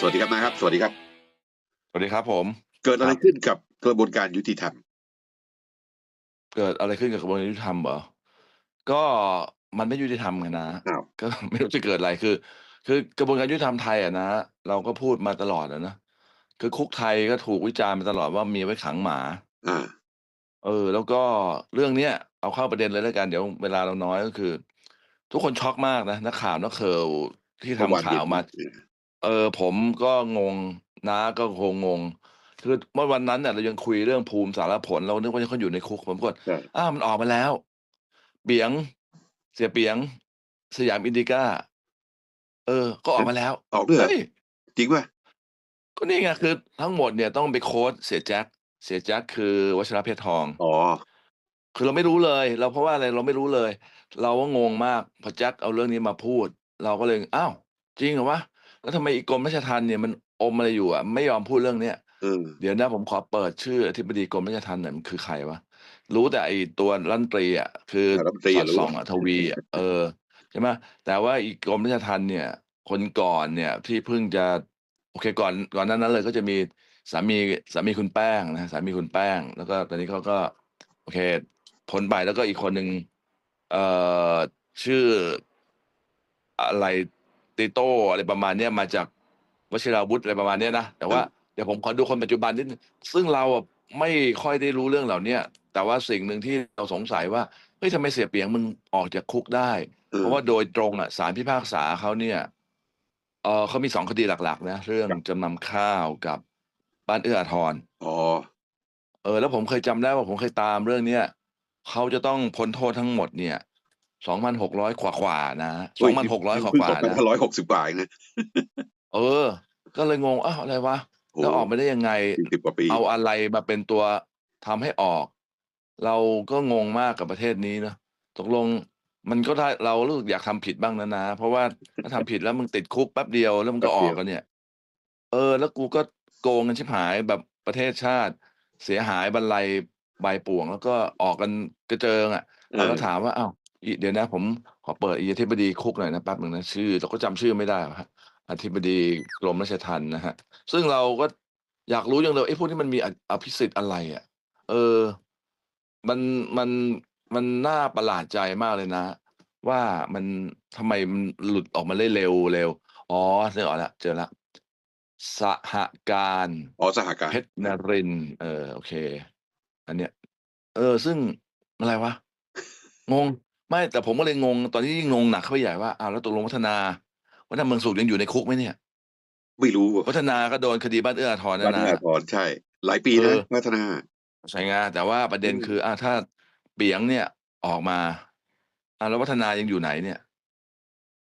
สวัสดีครับนะครับ สวัสดีครับ สวัสดีครับผม เกิดอะไรขึ้นกับกระบวนการยุติธรรม เกิดอะไรขึ้นกับกระบวนการยุติธรรมเหรอ ก็มันไม่ยุติธรรมไงนะอ้าวก็ไม่รู้จะเกิดอะไรคือ คือกระบวนการยุติธรรมไทยอะนะเราก็พูดมาตลอดอะนะคือคุกไทยก็ถูกวิจารณ์มาตลอดว่ามีไว้ขังหมาอ่าเออ แล้วก็เรื่องเนี้ยเอาเข้าประเด็นเลยแล้วกันเดี๋ยวเวลาเราน้อยก็คือ ทุกคนช็อกมากนะนักข่าวนักข่าวที่ทำเมื่อวานข่าวมาเย็นเออ ผมก็งงน้าก็คงงง คือเมื่อวันนั้นเนี่ยเรายังคุยเรื่องภูมิสารผล เรานึกว่าเขาอยู่ในคุกผมกดใช่อ้าวมันออกมาแล้วเปียง เสียเปียง สยามอินดิก้า เออ ก็ออกมาแล้ว ออกด้วยเหรอเฮ้ยจริงป่ะก็นี่ไงคือทั้งหมดเนี่ยต้องไปโค้ดเสียแจ็คเสียแจ็คคือวัชรเพชรทอง อ๋อ คือเราไม่รู้เลย เราเพราะว่าอะไรเราไม่รู้เลย เราก็งงมากพอแจ็คเอาเรื่องนี้มาพูด เราก็เลยอ้าวจริงเหรอวะแล้วทำไมอีกกรมราชทัณฑ์เนี่ยมันอมอะไรอยู่อะไม่ยอมพูดเรื่องเนี้ยเออเดี๋ยวนะผมขอเปิดชื่ออธิบดีกรมราชทัณฑ์หน่อยมันคือใครวะรู้แต่ไอตัวรัฐมนตรีอะคือรัฐมนตรีสออะดรู้ ส่องอะทวีอะเออใช่ไหมแต่ว่าอีกกรมราชทัณฑ์เนี่ย คนก่อนเนี่ยที่เพิ่งจะโอเคก่อนก่อนหนั้นนั้นเลยก็จะมีสามีสามีคุณแป้งนะสามีคุณแป้ง แล้วก็ตอนนี้เขาก็ โอเค พ้นไปแล้วก็อีกคนหนึ่งเอ่อชื่ออะไรติโต้อะไรประมาณเนี้ยมาจากวชิราวุธอะไรประมาณเนี้ยนะแต่ว่าเดี๋ยวผมขอดูคนปัจจุบันนิดนึงซึ่งเราอะไม่ค่อยได้รู้เรื่องเหล่าเนี้ยแต่ว่าสิ่งหนึ่งที่เราสงสัยว่าเฮ้ยทำไมเสียเปียงมึงออกจากคุกได้เออเพราะว่าโดยตรงอะศาลพิพากษาเขาเนี่ยเออเขามีสองคดีหลักๆ นะ เรื่องครับจำนำข้าวกับบ้านเอื้ออาทรอ๋อเออ แล้วผมเคยจำได้ว่าผมเคยตามเรื่องเนี้ย เขาจะต้องพ้นโทษทั้งหมดเนี่ยสองพันหกร้อยกว่าขวาๆนะสองพันหกร้อยกว่าเพิ่งขวาตกไปนะแค่ร้อยหกสิบกว่าเองนะเออ ก็เลยงงอ้าวอะไรวะโอ้แล้วออกมาได้ยังไงสี่สิบกว่าปีเอาอะไรมาเป็นตัวทำให้ออก เราก็งงมากกับประเทศนี้นะตกลงมันก็ได้เรารู้สึกอยากทำผิดบ้างนะนะ เพราะว่าถ้าทำผิดแล้วมึงติดคุกแป๊บเดียวแล้วมึงก็ออกกันเนี่ย เออ แล้วกูก็โกงกันชิบหายแบบประเทศชาติ เสียหายบรรลัย ใบป่วง แล้วก็ออกกันกระเจิงอะเออเราก็ถามว่าอ้าวอีเดี๋ยวนะ ผมขอเปิดอีอธิบดีคุกหน่อยนะแป๊บหนึ่งนะชื่อเราก็จำชื่อไม่ได้หรอกฮะอธิบดีกรมราชทัณฑ์นะฮะ ซึ่งเราก็อยากรู้จังเลยไอ้พวกนี้มันมีออภิสิทธิ์อะไรอะ เออ มันมันมันน่าประหลาดใจมากเลยนะ ว่ามันทำไมมันหลุดออกมาได้เร็วเร็วอ๋อเจอออกแล้วเจอละสหการ อ๋อสหการ เพชรนรินทร์เออโอเค อันเนี้ย เออ ซึ่งอะไรวะ งง ไม่แต่ผมก็เลยงง ตอนนี้ยิ่งงงหนักเข้าไปใหญ่ว่าอ้าวแล้วตกลงวัฒนาวัฒนาเมืองสุขยังอยู่ในคุกไหมเนี่ย ไม่รู้ว่ะวัฒนาก็โดนคดีบ้านเอื้ออาทรบ้านนะนานะพรใช่ หลายปีเอนะอพัฒนา ใช่ไงแต่ว่าประเด็นอืมคืออ่าถ้าเปียงเนี่ยออกมาอ่าแล้ววัฒนายังอยู่ไหนเนี่ย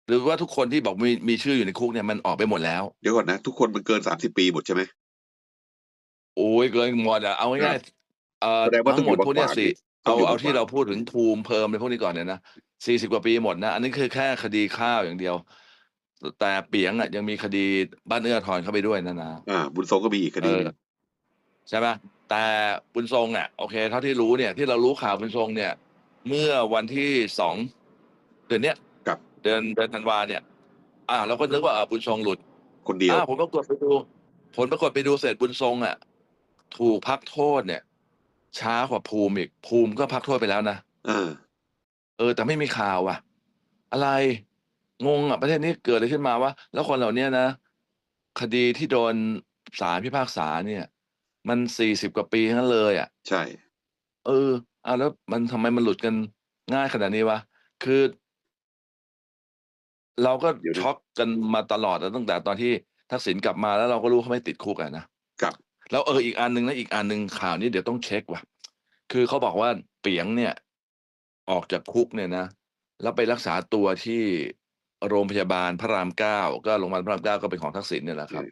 หรือว่าทุกคนที่บอกมีมีชื่ออยู่ในคุกเนี่ยมันออกไปหมดแล้ว เดี๋ยวก่อนนะ ทุกคนมันเกินสามสิบปีหมดใช่ไหม โอ้ยเกินหมดอะเอาง่ายๆ เอ่อแสดงว่าต้ทั้องงหมดอยู่พวกเนี้ยมากกว่าสี่ต้อเอางอยู่เอามากกว่าที่เราพูดถึงภูมิเพิ่มในพวกนี้ก่อนเนี่ยนะสี่สิบกว่าปีหมดนะ อันนี้คือแค่คดีข้าวอย่างเดียว แต่เปียงอะยังมีคดีบ้านเอื้ออาทรเข้าไปด้วยนะนะอ่า บุญทรงก็มีอีกคเอดีอหนึ่งใช่ไหมแต่บุญทรงอะโอเค เท่าที่รู้เนี่ยที่เรารู้ข่าวบุญทรงเนี่ย เมื่อวันที่สองเดือนเนี้ยกับเดือนเดือนธันวาเนี่ย อ่าเราก็นึกว่าอ่าบุญทรงหลุด คนเดียวอ่าผมปรากฏไปดูผลปรากฏไปดูเสร็จบุญทรงอะ ถูกพักโทษเนี่ย ช้ากว่าภูมิอีก ภูมิก็พักโทษไปแล้วนะเออ เออ แต่ไม่มีข่าวอะ อะไรงงอะประเทศนี้เกิดอะไรขึ้นมาวะแล้วคนเหล่านี้นะคดีที่โดนศาลพิพากษาเนี่ย มันสี่สิบกว่าปีทั้งนั้นเลยอะ ใช่ เออเอาแล้วมันทำไมมันหลุดกันง่ายขนาดนี้วะ คือ เราก็เดี๋ยวนะช็อกกันมาตลอดอะตั้งแต่ตอนที่ทักษิณกลับมาแล้วเราก็รู้เขาไม่ติดคุกอะนะกับ แล้วเอออีกอันหนึ่งนะอีกอันหนึ่งข่าวนี้เดี๋ยวต้องเช็คว่ะ คือเขาบอกว่าเปียงเนี่ย ออกจากคุกเนี่ยนะ แล้วไปรักษาตัวที่โรงพยาบาลพระรามเก้าก็โรงพยาบาลพระรามเก้าก็เป็นของทักษิณเนี่ยแหละครับ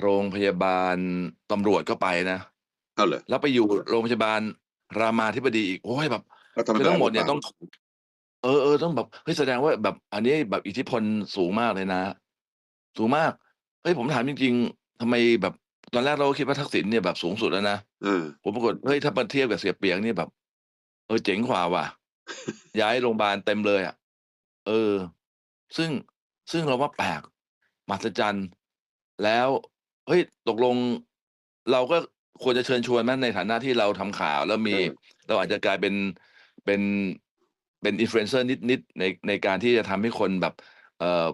โรงพยาบาลตำรวจก็ไปนะเอาเลยแล้วไปอยู่โรงพยาบาลรามาธิบดีอีกโอ้ยแบบแล้วทำไมคือทั้งหมดเนี่ยไต้อง เออเออต้องแบบเฮ้ยแสดงว่าแบบ อันนี้แบบอิทธิพลสูงมากเลยนะ สูงมากเฮ้ยผมถามจริง ๆทำไมแบบ ตอนแรกเราก็คิดว่าทักษิณเนี่ยแบบสูงสุดแล้วนะเออผมปรากฏเฮ้ยถ้ามาเทียบกับเสียเปียงนี่แบบ เออเจ๋งกว่าว่ะ ย้ายโรงพยาบาลเต็มเลยอะ เออ ซึ่งซึ่งเราว่าแปลกมหัศจรรย์ แล้วเฮ้ยตกลงเราก็ควรจะเชิญชวนไหมในฐานะที่เราทำข่าวแล้วเอมีอเราอาจจะกลายเป็นเป็นเป็น Influencer นิดๆในในการที่จะทำให้คนแบบ เอ่อ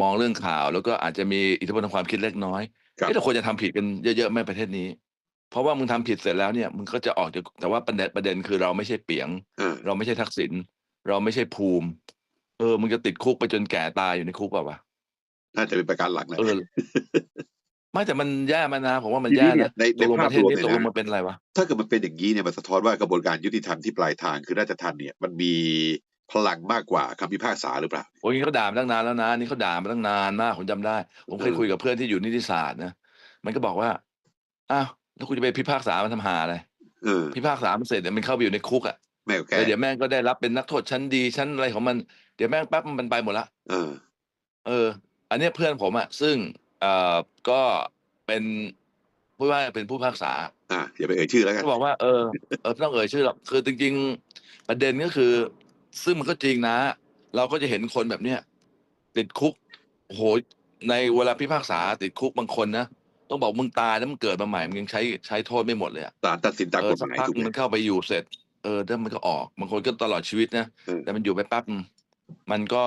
มองเรื่องข่าว แล้วก็อาจจะมีอิทธิพลทางความคิดเล็กน้อย ครัเอ๊ะบเราควรจะทำผิดกันเยอะๆไหมประเทศนี้ เพราะว่ามึงทำผิดเสร็จแล้วเนี่ยมึงก็จะออกจากแต่ว่าประเด็นประเด็นคือเราไม่ใช่เปี๋ยงเออเราไม่ใช่ทักษิณเราไม่ใช่ภูมิ เออมึงจะติดคุกไปจนแก่ตายอยู่ในคุกเปล่าวะ?น่าจะเป็นประการหลังแหละเออไม่แต่มันแย่มากนะผมว่ามันทีแย่นี้เนี่นะยในตในกลงภาปพระเทรศวมนี้เนี่ยตกลงนะมันเป็นอะไรวะ?ถ้าเกิดมันเป็นอย่างงี้เนี่ยมันสะท้อนว่ากระบวนการยุติธรรมที่ปลายทางคือราชทัณฑ์เนี่ยมันมี พลังมากกว่าคำพิพากษาหรือเปล่า?โอ๊ยงี้เขาด่ามาตั้งนานแล้วนะนี่เขาด่ามาตั้งนานมากผมจำได้ ผมเอเคยคุยอกับเพื่อนที่อยู่นิติศาสตร์นะมันก็บอกว่าอ้าวแล้วกูจะไปพิพากษามันทำห่าอะไร?เออพิพากษามันเสร็จเนี่ยมันเข้าไปอยู่ในคุกอะแม่ก็แก้แล้วเดี๋ยวแม่งก็ได้รับเป็นนักโทษชั้นดีชั้นอะไรของมันเดี๋ยวแม่งแป๊บมันไปหมดแล้วเออ เออ อันเนี้ยเพื่อนผมอะซึ่งเอ่อก็เป็นพูดว่าเป็นผู้พิพากษาอาอย่าไปเอ่ยชื่อแล้วกัก็นบอกว่าเออเออไม่ต้องเอ่ยชื่อหรอกคือจริง ๆ ประเด็นก็คือ ซึ่งมันก็จริงนะ เราก็จะเห็นคนแบบเนี้ยติดคุกโอ้โฮในเวลาพิพากษาติดคุกบางคนนะต้องบอกมึงตายแล้วมึงเกิดมาใหม่มึงยังใช้ใช้โทษไม่หมดเลยอะศาลตัดสินตามเอกอฎสัหกมายพักถูกไหม?มันเข้าไปอยู่เสร็จ เออแล้วมันก็ออกบางคนก็ตลอดชีวิตนะเออแต่มันอยู่ไปแป๊บหนึ่งมันก็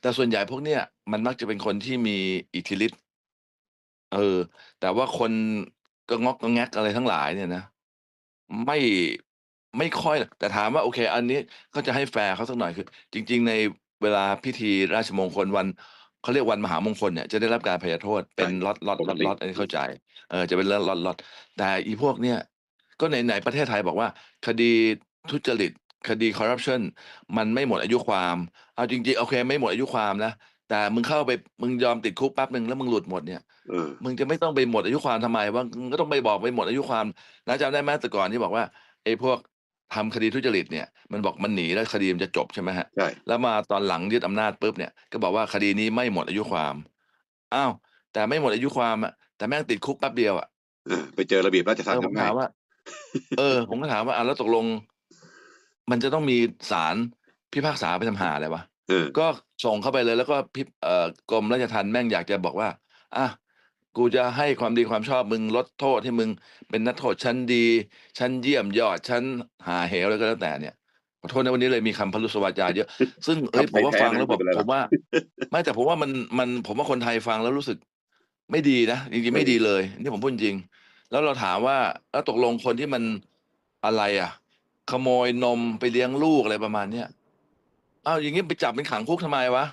แต่ส่วนใหญ่พวกเนี้ยมันมักจะเป็นคนที่มีอิทธิฤทธิ์เออ แต่ว่าคนก๊อกๆก๊อกแก๊กอะไรทั้งหลายเนี่ยนะไม่ ไม่ค่อยแต่ถามว่า โอเค อันนี้ก็จะให้แฟร์เขาสักหน่อยคือ จริง ๆ ในเวลาพิธีราชมงคลวันเขาเรียกวันมหามงคลเนี่ยจะได้รับการอภัยโทษเป็ใช่นล็อตปกติๆๆๆอันนี้อืเข้ามใจเออจะเป็นล็อตๆๆแต่อีพวกเนี้ยก็ไหนๆประเทศไทยบอกว่า คดีทุจริตคดีคอร์รัปชันมันไม่หมดอายุความเอาจริงๆโอเค ไม่หมดอายุความนะแต่มึงเข้าไปมึงยอมติดคุกแป๊บหนึ่งแล้วมึงหลุดหมดเนี่ยเออมึงจะไม่ต้องไปหมดอายุความทำไมวะมึงก็ต้องไปบอกไปหมดอายุความน้าจำได้ไหมแต่ก่อนที่บอกว่าไอ้พวก ทำคดีทุจริตเนี่ยมันบอกมันหนีแล้วคดีมันจะจบใช่ไหมครับใช่แล้วมาตอนหลังยึดอำนาจปุ๊บเนี่ยก็บอกว่าคดีนี้ไม่หมดอายุความอ้าวแต่ไม่หมดอายุความอะแต่แม่งติดคุกแป๊บเดียวอะเออไปเจอระเบียบราชทัเอณฑ์อผมทำง่าถายมว่า เออ ผมก็ถามว่าอ้าวแล้วตกลง มันจะต้องมีศาลพิพากษาไปทำห่าอะไรวะ?เออก็ส่งเข้าไปเลยแล้วก็พิเอ่อกรมราชทัณฑ์แม่งอยากจะบอกว่าอะ กูจะให้ความดีความชอบมึงลดโทษให้มึง เป็นนักโทษชั้นดีชั้นเยี่ยมยอดชั้นหาเหวอะไรก็แล้วแต่เนี่ยขอโทษนะวันนี้เลยมีคำพรุสวาจาเยอะ ซึ่งเฮ้ยผมว่าฟังแล้วแบบผมว่า ไม่แต่ผมว่ามันมันผมว่าคนไทยฟังแล้วรู้สึก ไม่ดีนะจริงๆไม่ดีเลย นี่ผมพูดจริง แล้วเราถามว่าแล้วตกลงคนที่มันอะไรอะ ขโมยนมไปเลี้ยงลูกอะไรประมาณเนี้ยอ้าวอย่างงี้ไปจับมันขังคุกทำไมวะ?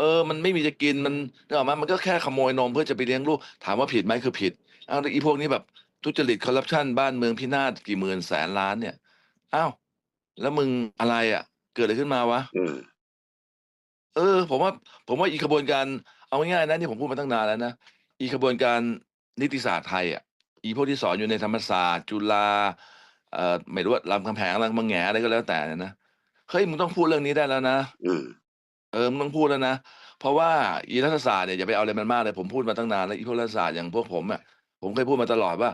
เออมันไม่มีจะกินมันนึกออกไหมมันก็แค่ขโมยนมเพื่อจะไปเลี้ยงลูกถามว่าผิดไหมคือผิดอ้าวแล้วอีพวกนี้แบบทุจริตคอร์รัปชันบ้านเมืองพินาศกี่หมื่นแสนล้านเนี่ยอ้าวแล้วมึงอะไรอะเกิดอะไรขึ้นมาวะ?เออเออ ผมว่า ผมว่าอีกขบวนการเอาง่ายๆนะนี่ผมพูดมาตั้งนานแล้วนะอีกขบวนการนิติศาสตร์ไทยอะอีพวกที่สอนอยู่ในธรรมศาสตร์ จุฬาเอ่อไม่รู้ว่ารามคำแหงรามคำแหงอะไรก็แล้วแต่เนี่ยนะเฮ้ยมึงต้องพูดเรื่องนี้ได้แล้วนะออ เออมึงต้องพูดแล้วนะ เพราะว่าอีรัฐศาสตร์เนี่ยอย่าไปเอาอะไรมันมากเลยผมพูดมาตั้งนานแล้วอีพวกรัฐศาสตร์อย่างพวกผมอะผมเคยพูดมาตลอดว่า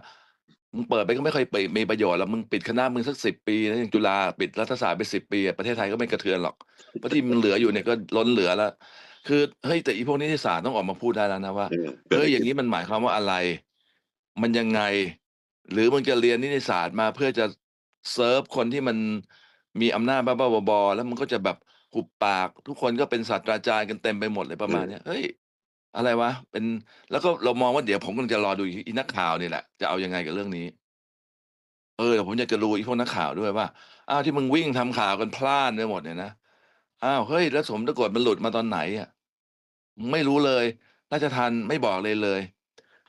มึงเปิดไปก็ไม่ค่อยเปมีประโยชน์หรอกมึงปิดคณะมึงสัก10ปีนะอย่างจุฬาปิดรัฐศาสตร์ไป10ปีอะประเทศไทยก็ไม่กระเทือนหรอกเพราะที่มันเหลืออยู่เนี่ยก็ล้นเหลือแล้ว คือเฮ้ยแต่อีพวกนิติศาสตร์ต้องออกมาพูดได้แล้วนะว่าเออเกิดเฮ้อะยไรอย่าขึ้งน?งี้มันหมายความว่าอะไร มันยังไง หรือมึงจะเรียนนิติศาสตร์มาเพื่อจะเซิร์ฟคนที่มันมีอำนาจบ้าๆบอๆแล้วมันก็จะแบบ หุบปาก ทุกคนก็เป็นศาสตราจารย์กันเต็มไปหมดเลยประเอมาณอเนี้ยเฮ้ยอะไรวะเป็นแล้วก็เรามองว่าเดี๋ยวผมกำลังจะรอดูอีอีนักข่าวนี่แหละจะเอายังไงกับเรื่องนี้ เออผมอยากจะรู้อีพวกนักข่าวด้วยว่าอ้าวที่มึงวิ่งทำข่าวกันพล่านไปหมดเนี่ยนะอ้าวเฮ้ยแล้วสมมติมันหลุดมาตอนไหนอะ?ไม่รู้เลยราชทัณฑ์ไม่บอกอะไรเลย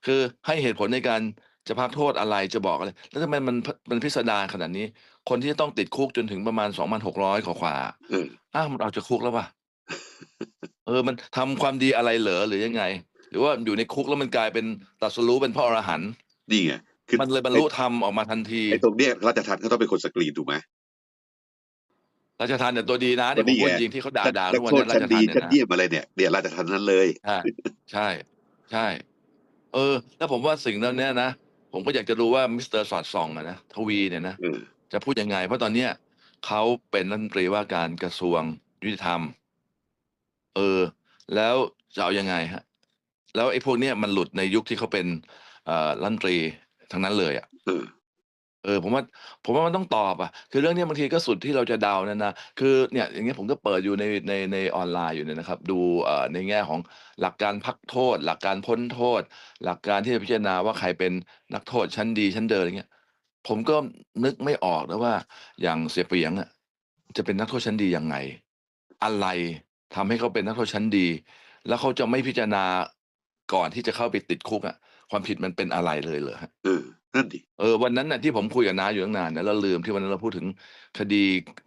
คือให้เหตุผลในการจะพักโทษอะไรจะบอกอะไร แล้วทำไมมันพมันพิสดารขนาดนี้ คนที่จะต้องติดคุกจนถึงประมาณ2,600กว่าๆอะเอออ้าวมันออกจากคุกแล้วว่ะเออมันทำความดีอะไรเหรอหรือยังไง?หรือว่าอยู่ในคุกแล้วมันกลายเป็นตรัสรู้เป็นพระอรหันต์นี่ไงคือมันเลยบรรไอ้ลุธรรมออกมาทันทีไอ้ตรงเนี้ยราชทัณฑ์เขาต้องเป็นคนสกรีนถูกไหม?ราชทัณฑ์เนี่ยตัวดีนะก็นี่ผมนี่พูดไงจริงๆที่เขาด่นักาๆนัทุกกวันโทเนี้ษยราชั้นชดีทัณฑ์เนี่ยนะชั้นเยี่ยมอะไรเนี่ยเนี่ยราชทัณฑ์ทั้งนั้นเลยใช่ใช่ ใช่ เออ แล้วผมว่าสิ่งเหล่าเนี้ยนะผมก็อยากจะรู้ว่ามิสเตอร์สอดส่องอะนะทวีเนี่ยนะเออ จะพูดยังไง?เพราะตอนเนี้ยเขาเป็นรัฐมนตรีว่าการกระทรวงยุติธรรม เออ แล้วจะเอายังไงฮะ แล้วไอ้พวกเนี้ยมันหลุดในยุคที่เขาเป็นเอ่อรัฐมนตรีทั้งนั้นเลยอะเออเออผมว่าผมว่ามันต้องตอบอะคือเรื่องเนี้ยบางทีก็สุดที่เราจะเดานั่นนะคือเนี่ยอย่างเงี้ยผมก็เปิดอยู่ในในในออนไลน์อยู่เนี่ยนะครับ ดูเอ่อในแง่ของหลักการพักโทษ หลักการพ้นโทษ หลักการที่จะพิจารณาว่าใครเป็นนักโทษชั้นดีชั้นเดินอะไรเงี้ย ผมก็นึกไม่ออกนะว่า อย่างเสียเปรียงอะจะเป็นนักโทษชั้นดียังไง อะไรทำให้เขาเป็นนักโทษชั้นดี แล้วเขาจะไม่พิจารณาก่อนที่จะเข้าไปติดคุกอะความผิดมันเป็นอะไรเลยเหรอฮะเออนั่นดิเออวันนั้นน่ะที่ผมคุยกับน้าอยู่ตั้งนานนะแล้วลืมที่วันนั้นเราพูดถึงคดี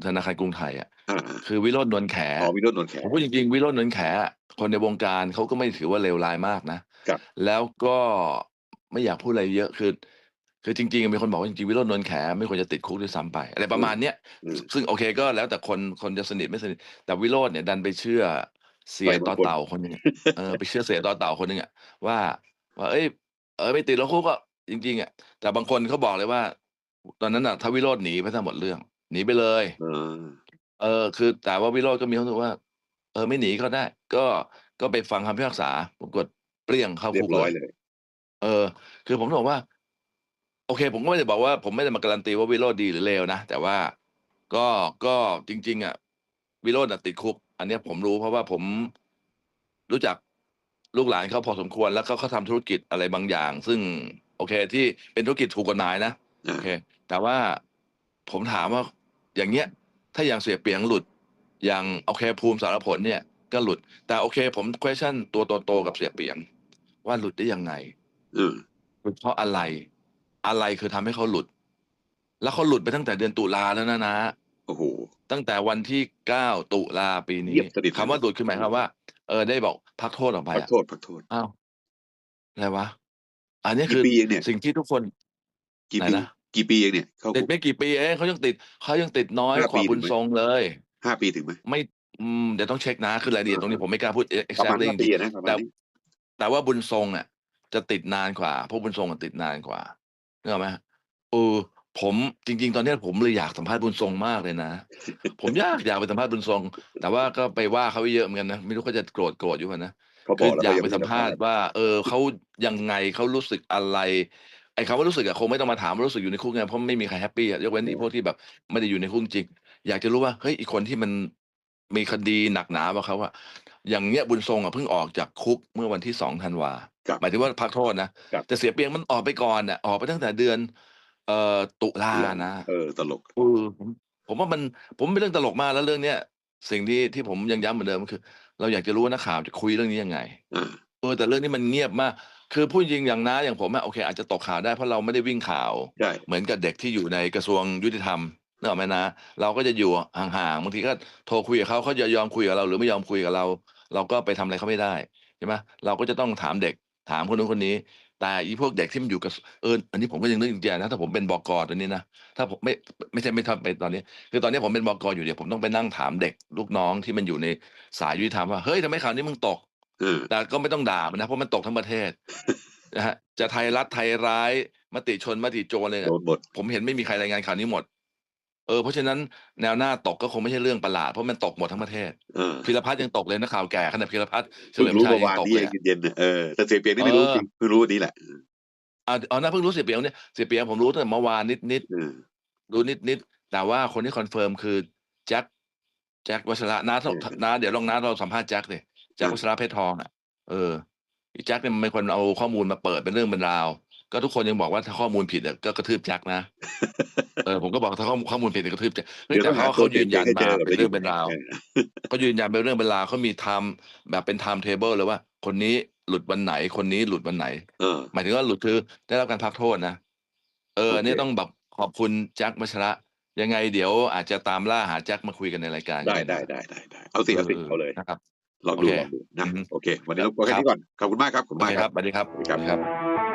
ธนาคารกรุงไทยอะอ่าคือวิโรจน์นวลแขอ๋อวิโรจน์นนท์แขผมพูดจริงๆวิโรจน์นวลแขอะคนในวงการเขาก็ไม่ถือว่าเลวร้ายมากนะครับแล้วก็ไม่อยากพูดอะไรเยอะคือ คือจริงๆมีคนบอกว่าจริงๆวิโรจน์นวลแขไม่ควรจะติดคุกด้วยซ้ำไป อะไรประมาณเนี้ยอืมซึ่งโอเคก็แล้วแต่คนคนจะสนิทไม่สนิท แต่วิโรจน์เนี่ยดันไปเชื่อเสียไปบางต่อคนเต่าคนหนึงอะเออไปเชื่อเสียต่อเต่าคนหนึงอะว่า ว่า เอ้ยเออไม่ติดแล้วคุกก็จริง ๆอะแต่บางคนเขาบอกเลยว่า ตอนนั้นน่ะถ้าวิโรจน์หนีไปทั้งหมดเรื่อง หนีไปเลยเออเออ คือ แต่ว่าวิโรจน์ก็มีความรู้สึกว่า เออไม่หนีก็ได้ ก็ก็ไปฟังคำพิพากษาปรากฏเปรี้ยงเข้าเรียคุกบร้อยเลยเลย เออ คือผมบอกว่า โอเค ผมก็ไม่ได้บอกว่าผมไม่ได้มาการันตีว่าวิโรจน์ดีหรือเลวนะ แต่ว่าก็ก็จริง ๆ อะ วิโรจน์น่ะติดคุก อันเนี้ยผมรู้เพราะว่าผมรู้จักลูกหลานเขาพอสมควรแล้วก็เขาทำธุรกิจอะไรบางอย่าง ซึ่งโอเค ที่เป็นธุรกิจถูกกฎหมายนะอ่าโอเค แต่ว่าผมถามว่าอย่างเงี้ย ถ้าอย่างเสียเปรียงหลุด อย่างโอเคภูมิสารผลเนี่ย ก็หลุด แต่โอเค ผม question ตัวโตๆกับเสียเปรียง ว่าหลุดได้ยังไงเออหลุดเพราะอะไร อะไรคือทำให้เขาหลุด แล้วเขาหลุดไปตั้งแต่เดือนตุลาแล้วนะนะโอ้โหตั้งแต่วันที่เก้าตุลาปีนี้เงียบสนิทคำว่าหลุดคือหมายความว่า เออได้บอกพักโทษออกไปพักอะโทษพักโทษอ้าวอะไรวะอันนี้กี่คือปีเองเนี่ยสิ่งที่ทุกคนกี่ไหนปีนะกี่ปีเองเนี่ยเข้าติดคุกไม่กี่ปีเองเขายังติดเขายังติดน้อยห้ากว่าปีบุญถึงไหมทรงเลยห้าปีถึงไหมไม่อืมเดี๋ยวต้องเช็คนะคือรายละเอียดตรงนี้ผมไม่กล้าพูดประมาณ exactly ห้าจปีริงอะนะประๆมาแต่ณนี้แต่ว่าบุญทรงอะ จะติดนานกว่าพวกบุญทรงอะติดนานกว่า นึกออกไหมเออผมจริง ๆ ตอนเนี้ยผมเลยอยากสัมภาษณ์บุญทรงมากเลยนะ ผมอยากอยากไปสัมภาษณ์บุญทรง แต่ว่าก็ไปว่าเขาเยอะเหมือนกันนะ ไม่รู้เขาจะโกรธโกรธอยู่ป่ะนะ เขาบคืออกแล้วอยากเขายังไปไม่สัมสัมภาภาษษณ์ณ์ว่าเขายังไงเขารู้สึกอะไร ไอ้คำว่ารู้สึกอะคงไม่ต้องมาถามว่ารู้สึกอยู่ในคุกไงเพราะไม่มีใครแฮปปี้อะยกเว้นไอ้พวกที่แบบไม่ได้อยู่ในคุกจริง อยากจะรู้ว่าเฮ้ยอีกคนที่มันมีคดีหนักหนากว่าเขาอะอย่างเงี้ยบุญทรงอะเพิ่งออกจากคุกเมื่อวันที่สองธันวา ครับหมายถึงว่าพักโทษนะครับ แต่เสียเปรียงมันออกไปก่อนน่ะออกไปตั้งแต่เดือน เอ่อตุลานะเออตลก เออผมผมว่ามันผมเป็นเรื่องตลกมากแล้วเรื่องเนี้ยสิ่งที่ที่ผมยังย้ำเหมือนเดิมก็คือ เราอยากจะรู้ว่านักข่าวจะคุยเรื่องนี้ยังไง อ่า เออแต่เรื่องนี้มันเงียบมาก คือพูดจริงอย่างน้าอย่างผมอะโอเค อาจจะตกข่าวได้เพราะเราไม่ได้วิ่งข่าว ใช่ เหมือนกับเด็กที่อยู่ในกระทรวงยุติธรรมนึกออกไหมนะ เราก็จะอยู่ห่างๆบางทีก็โทรคุยกับเขาเขาจะยอมคุยกับเรา หรือไม่ยอมคุยกับเรา เราก็ไปทำอะไรเขาไม่ได้ใช่ไหมเราก็จะต้องถามเด็ก ถามคนนู้นคนนี้ แต่อีพวกเด็กที่มันอยู่กับเอออันนี้ผมก็ยังนึกจริงๆนะถ้าผมเป็นบกตอนนี้นะถ้าผมไม่ไม่ใช่ไม่ทำเป็นตอนนี้ คือตอนนี้ผมเป็นบกอยู่เดี๋ยวผมต้องไปนั่งถามเด็กลูกน้องที่มันอยู่ในสายยุติธรรมว่าเฮ้ยทำไมข่าวนี้มึงตกเออแต่ก็ไม่ต้องด่ามันนะเพราะมันตกทั้งประเทศนะฮะจะไทยรัฐไทยร้ายมติชนมติโจรเลยโดเนี่ยนหมดผมเห็นไม่มีใครรายงานข่าวนี้หมด เออเพราะฉะนั้นแนวหน้าตกก็คงไม่ใช่เรื่องประหลาดเพราะมันตกหมดทั้งประเทศเออพิรพัฒน์ยังตกเลยนะข่าวแก่ขนาดพิรพัฒน์เฉเพิ่งลิมรู้ชัยเมื่อยัวางนตกนี้เลยเองอะเย็นๆเนี่ยเออแต่เสียเปลี่ยนนี่ไม่รู้จริงเพิ่งรู้วันนี้แหละอ่าเอานะเพิ่งรู้เสียเปรียงเนี่ยเสียเปรียงผมรู้ตั้งแต่เมื่อวานนิดนิดเออๆรู้นิดนิดๆแต่ว่าคนที่คอนเฟิร์มคือแจ็คแจ็ควัชระน้าต้องน้าเดี๋ยวลองน้าเราสัมภาษณ์แจ็คเลยแจ็ควัชระเพชรทองอะเอออีแจ็คเนี่ยมันเป็นคนเอาข้อมูลมาเปิดเป็นเรื่องเป็นราว ก็ทุกคนยังบอกว่าถ้าข้อมูลผิดอะก็กระทืบแจ็คนะเออผมก็บอกถ้าข้อข้อมูลผิดเนี่ยกระทืบแจ็คเฮ้ยเดี๋ยวแต่ต้องหาเขาตัวเขายืนยันจริงๆให้มาเจอเป็นเรื่องเป็นราวเออเขายืนยันเป็นเรื่องเป็นราวเขามีไทม์แบบเป็นไทม์เทเบิลเลยว่า คนนี้หลุดวันไหนคนนี้หลุดวันไหนเออหมายถึงว่าหลุดคือได้รับการพักโทษนะเออโอเคอันนี้ต้องแบบขอบคุณแจ็คมัชระ ยังไงเดี๋ยวอาจจะตามล่าหาแจ็คมาคุยกันในรายการ ได้ก็ได้นะได้ได้ได้เอาสิเอาสิเอาเลยนะครับลองดูโอเคลองดูนะอือฮึโอเค วันนี้เราพอแค่นี้ก่อนขอบคุณมากครับขอบคุณโอมากเคคครัรับบสวัสดีครับสวัสดีครับสวัสดีครับ